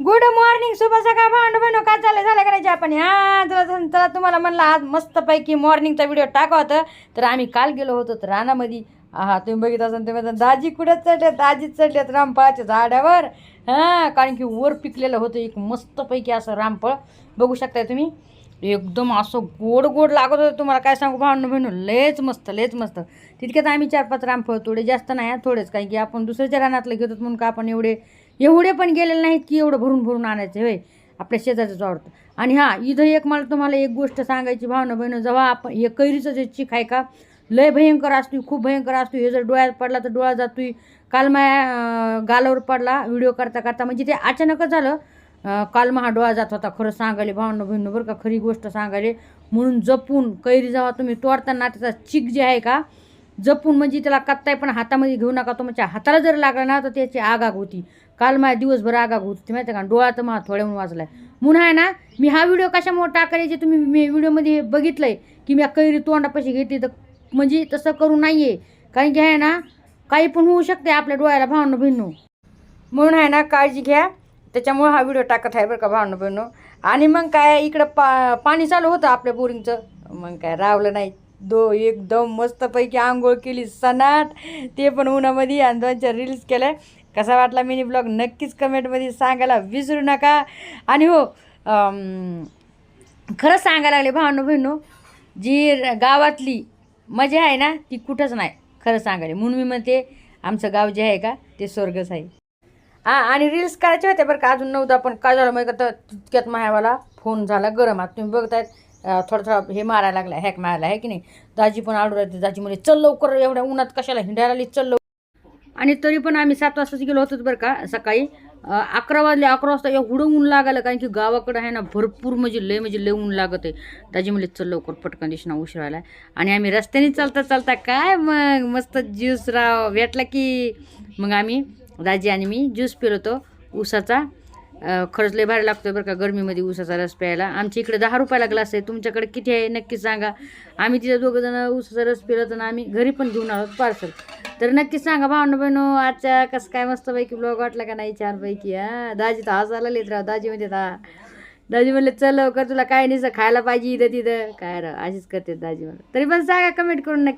Good morning शुभ सकाळ भांड बहिण काय चाललं झालं करायचे आपण हा चला चला तुम्हाला म्हणलं आज मस्तपैकी मॉर्निंगचा व्हिडिओ टाका होता. तर आम्ही काल गेलो होतो तर रानामध्ये. हा तुम्ही बघित असाल तुम्ही दाजी कुठं चढलेत? दाजीच चढल्यात रामफळाच्या झाडावर. हां कारण की वर पिकलेलं होतं एक मस्तपैकी असं रामफळ. बघू शकताय तुम्ही? एकदम असं गोड गोड लागत होतं. तुम्हाला काय सांगू भावनं बहिणू लयच मस्त लयच मस्त. तितक्यात आम्ही चार पाच रामफळ थोडे जास्त नाही हा, थोडेच. कारण की आपण दुसऱ्याच्या रानातलं घेतो म्हणून का आपण एवढे एवढे पण गेलेले नाहीत की एवढं भरून भरून आणायचं होय. आपल्या शेजारचं आवडतं. आणि हां इथं एक मला तुम्हाला एक गोष्ट सांगायची भावना बहिणं जेव्हा आपण हे कैरीचं जे चिक आहे का लय भयंकर असतो खूप भयंकर असतो हे जर डोळ्यात पडला तर डोळा जातोय. काल माझ्या गालावर पडला व्हिडिओ करता करता. म्हणजे ते अचानकच झालं काल महा डोळा जात होता खरं सांगायला भावना बहिणं बरं का खरी गोष्ट सांगायले. म्हणून जपून कैरी जेव्हा तुम्ही तोडताना त्याचा चिक जे आहे का जपून म्हणजे त्याला कत्ताय पण हातामध्ये घेऊ नका. तो म्हणजे हाताला जर लागला ना तर त्याची आगाग होती. काल माझ्या दिवसभर आगाग होती माहिती आहे का? डोळा तर मला थोड्या म्हणून वाजलाय. म्हणून आहे ना मी हा व्हिडिओ कशामुळे टाकायचे तुम्ही मी व्हिडिओमध्ये बघितलंय की मी कैरी तोंडापाशी घेते तर म्हणजे तसं करू नाही आहे कारण की आहे ना काही पण होऊ शकते आपल्या डोळ्याला भावनं भिन्नू. म्हणून आहे ना काळजी घ्या. त्याच्यामुळे हा व्हिडिओ टाकत आहे बरं का भावनं बहिणू आणि मग काय इकडं पा पाणी चालू होतं आपल्या बोरिंगचं. मग काय रावलं नाही. दो एकदम मस्तपैकी आंघोळ केली सनाट ते पण उन्हामध्ये आणि दोन चार रील्स केल्या. कसा वाटला मिनी ब्लॉग? नक्कीच कमेंटमध्ये सांगायला विसरू नका. आणि हो खरंच सांगायला लागले भावनो बहिणू जी गावातली मजा आहे ना ती कुठंच नाही. खरं सांगायला म्हणून मी म्हणते आमचं गाव जे आहे का ते स्वर्गच आहे. हा आणि रील्स करायचे होते बरं का अजून नव्हतं पण काय झालं माहिती तर तितक्यात मायावाला फोन झाला गरम आता. तुम्ही बघतायत थोडं थोडं हे मारायला लागला हॅक मारायला आहे की नाही? दाजी पण आडू राहते दाजी म्हणजे चल लवकर एवढ्या उन्हात कशाला हिंडायला चल आणि तरी पण आम्ही सात वाजताच गेलो होतो बरं का सकाळी. अकरा वाजले अकरा वाजता एवढं ऊन लागायला कारण की गावाकडं आहे ना भरपूर म्हणजे लय म्हणजे लय ऊन लागत आहे. त्याची म्हणजे चल लवकर पटकन दिशना उशीर व्हायला आणि आम्ही रस्त्याने चालता चालता काय मग मस्त ज्यूस राव भेटला की. मग आम्ही दाजी आणि मी ज्यूस पिलो होतो ऊसाचा खरंच लय भारी लागतो बरं का गरमीमध्ये ऊसाचा रस प्यायला. आमच्या इकडे दहा रुपयाला ग्लास आहे तुमच्याकडे किती आहे नक्की सांगा. आम्ही तिथे दोघं जण ऊसाचा रस पिलो तर आम्ही घरी पण घेऊन आलो पार्सल तर नक्कीच सांगा भावनं बहिणू आजच्या कसं काय मस्तपैकी ब्लॉग वाटला का नाही चारपैकी हा? दाजी तर हसायला लिहित राव दाजी म्हणजे दा दाजी म्हणले चल लवकर तुला काय नाही खायला पाहिजे इथं तिथं काय राव अशीच करते दाजी मला तरी पण सांगा कमेंट करून नक्की